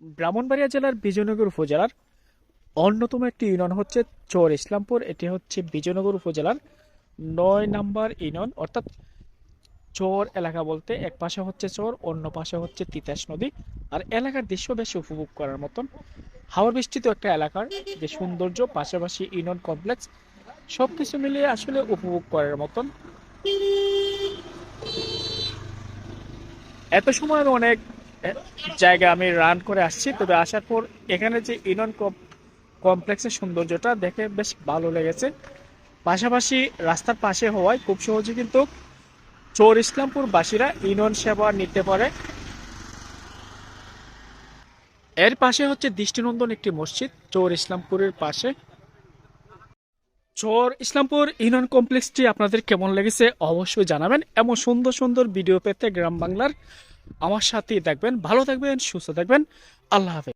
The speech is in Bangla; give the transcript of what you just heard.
ব্রাহ্মণবাড়িয়া জেলার বিজয়নগর উপজেলার অন্যতম একটি ইউনিয়ন হচ্ছে চর ইসলামপুর। এটি হচ্ছে বিজয়নগর উপজেলার নয় নাম্বার ইউনিয়ন। অর্থাৎ চর এলাকা বলতে এক পাশে হচ্ছে চর, অন্য পাশে হচ্ছে তিতাস নদী। আর এলাকার দৃশ্য বেশি উপভোগ করার মতন। হাওড় বৃষ্টিত একটা এলাকার যে সৌন্দর্য, পাশাপাশি ইউনিয়ন কমপ্লেক্স সব কিছু মিলিয়ে আসলে উপভোগ করার মতন। এত সময় আমি অনেক জায়গা আমি রান করে আসছি। তবে আসার পর এখানে যে ইনন কম- কমপ্লেক্সের সৌন্দর্যটা দেখে বেশ ভালো লেগেছে। পাশাপাশি রাস্তার পাশে হওয়ায় খুব সহজে কিন্তু চোর ইসলামপুর বাসীরা ইউনিয়ন সেবা নিতে পারে। এর পাশে হচ্ছে দৃষ্টিনন্দন একটি মসজিদ, চোর ইসলামপুরের পাশে। চোর ইসলামপুর ইউনিয়ন কমপ্লেক্সটি আপনাদের কেমন লেগেছে অবশ্যই জানাবেন। এমন সুন্দর সুন্দর ভিডিও পেতে গ্রাম বাংলার আমার সাথেই থাকবেন ভালো থাকবেন সুস্থ থাকবেন। আল্লাহ হাফেজ।